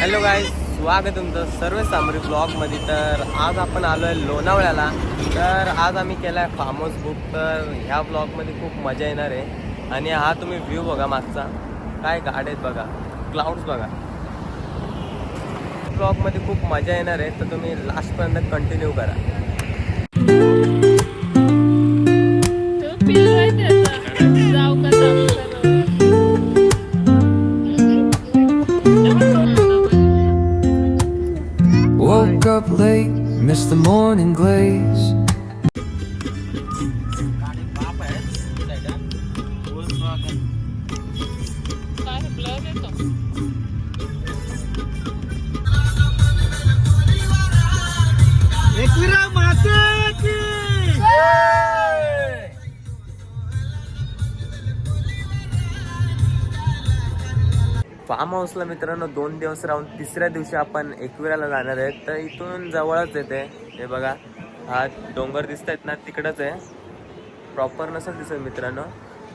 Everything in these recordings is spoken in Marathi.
हॅलो गाय स्वागत आहे तुमचं सर्व सामरी ब्लॉगमध्ये तर आज आपण आलो आहे लोणावळ्याला. तर आज आम्ही केला आहे फार्म हाऊस बुक तर ह्या ब्लॉगमध्ये खूप मजा येणार आहे. आणि हा तुम्ही व्ह्यू बघा मागचा. काय गाड आहेत बघा. क्लाउड्स बघा. ब्लॉगमध्ये खूप मजा येणार आहे. तर तुम्ही लास्टपर्यंत कंटिन्यू करा. फार्म हाऊसला मित्रांनो दोन दिवस राहून तिसऱ्या दिवशी आपण एकविराला जाणार आहेत तर इथून जवळच येते हे बघा हा डोंगर दिसत आहेत ना तिकडंच आहे. प्रॉपर नसेल दिसत मित्रांनो.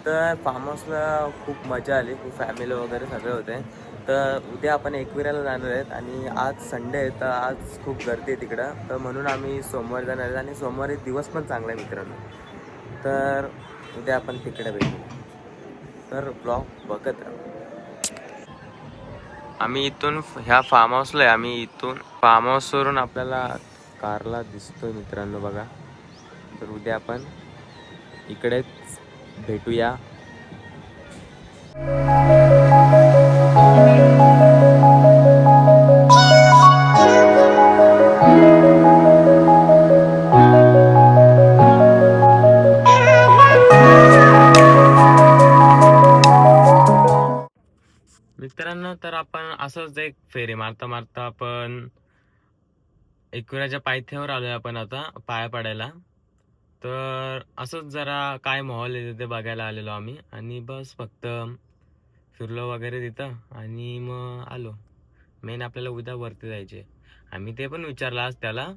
तर फार्म हाऊसला खूप मजा आली खूप फॅमिली वगैरे सगळे होते. तर उद्या आपण एकविराला जाणार आहेत आणि आज संडे आहे तर आज खूप गर्दी आहे तिकडं. तर म्हणून आम्ही सोमवारी जाणार आहेत आणि सोमवारी दिवस पण चांगला आहे मित्रांनो. तर उद्या आपण तिकडे भेटू. तर ब्लॉग बघत राहू. आम्ही इथून ह्या फार्म हाऊसला आहे. आम्ही इथून फार्म हाऊसवरून आपल्याला कारला दिसतोय मित्रांनो बघा. तर उद्या आपण इकडेच भेटूया. मित्रांनो तर आपण असंच एक फेरी मारता मारता आपण एकविराच्या पायथ्यावर आलोय आपण आता पाया पडायला. तर असंच जरा काय माहोल आहे तिथे बघायला आलेलो आम्ही. आणि बस फक्त फिरलो वगैरे तिथं आणि मग आलो. मेन आपल्याला उद्या वरती जायचे आम्ही ते पण विचारलं आज त्याला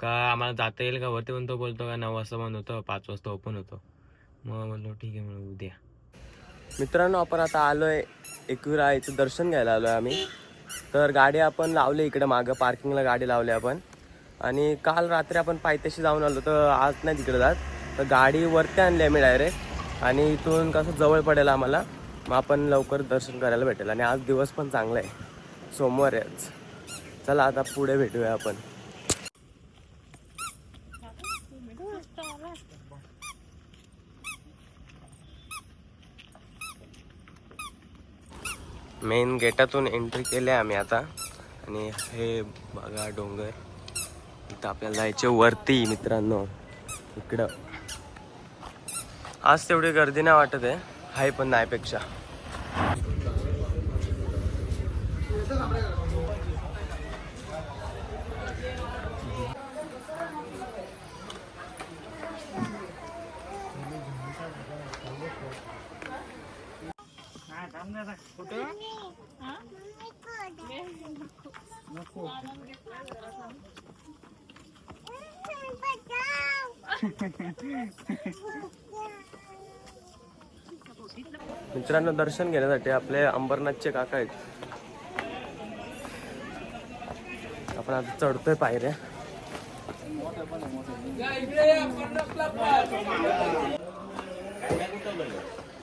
का आम्हाला जाता येईल का? वरती पण तो बोलतो का नऊ वाजता बंद होतं पाच वाजता ओपन होतो. मग बोललो ठीक आहे म्हणून उद्या. मित्रांनो आपण आता आलोय एकविरा इथं दर्शन घ्यायला आलोय आम्ही. तर गाडी आपण लावली इकडे मागं पार्किंगला गाडी लावली आपण. आणि काल रात्री आपण पायथ्याशी जाऊन आलो तर आज नाही तिकडे जात. तर गाडी वरती आणली आम्ही डायरेक्ट आणि इथून कसं जवळ पडेल आम्हाला मग आपण लवकर दर्शन करायला भेटेल. आणि आज दिवस पण चांगला आहे. सोमवार आहे आज. चला आता पुढे भेटूया आपण. मेन गेटातून एंट्री केली आहे आम्ही आता. आणि हे बघा डोंगर. इथं आपल्याला जायचे वरती मित्रांनो. इकडं. आज तेवढी गर्दी नाही वाटत आहे. हाय पण नाही मित्रांनो दर्शन घेण्यासाठी आपले अंबरनाथचे काका आहेत. आपण आता चढतोय पायऱ्या.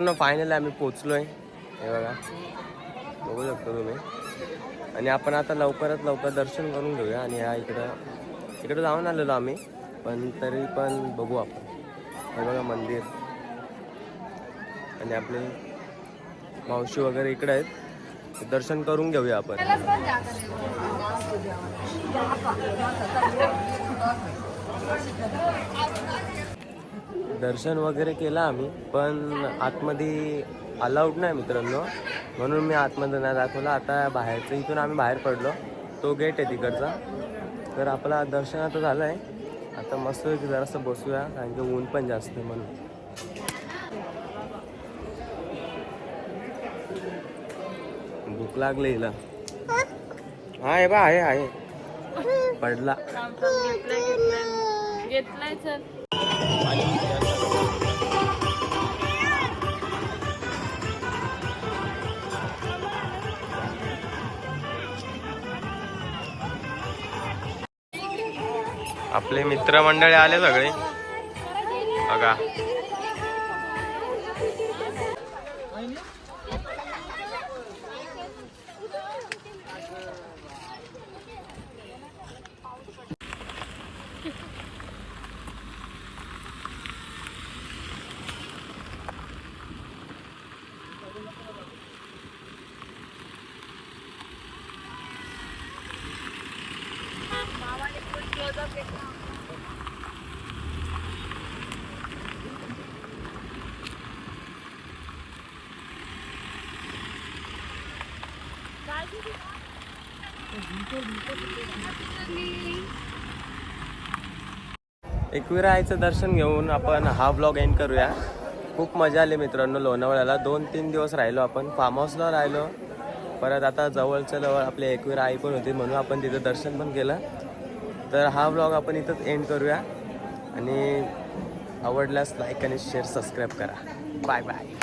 फायनली आम्ही पोचलोय हे बघा. बघू शकतो तुम्ही. आणि आपण आता लवकरात लवकर दर्शन करून घेऊया आणि ह्या इकडं इकडं जाऊन आलेलो आम्ही पण तरी पण बघू आपण. हे बघा मंदिर. आणि आपले मावशी वगैरे इकडे आहेत. दर्शन करून घेऊया आपण. दर्शन वगैरे केलं आम्ही पण आतमध्ये अलाउड नाही मित्रांनो. म्हणून मी आतमध्ये नाही दाखवलं. आता बाहेरचं इथून आम्ही बाहेर पडलो. तो गेट आहे तिकडचा. तर आपला दर्शन आता झालं आहे आता मस्त जरासं बसूया कारण की ऊन पण जास्त आहे म्हणून. भूक लागली हिला. हा आहे बा आहे आहे. पडला. घेतलाय घेतलाय आपले मित्रमंडळी आले सगळे. बघा. एकविरायचं दर्शन घेऊन आपण हा ब्लॉग एंड करूया. खूप मजा आली मित्रांनो लोणावळ्याला. दोन तीन दिवस राहिलो आपण. फार्म हाऊसला राहिलो. परत आता जवळच्या जवळ आपली एकविरा आई पण होती म्हणून आपण तिथं दर्शन पण केलं. तर हा ब्लॉग आपण इथंच एंड करूया. आणि आवडल्यास लाईक आणि शेअर सबस्क्राईब करा. Bye bye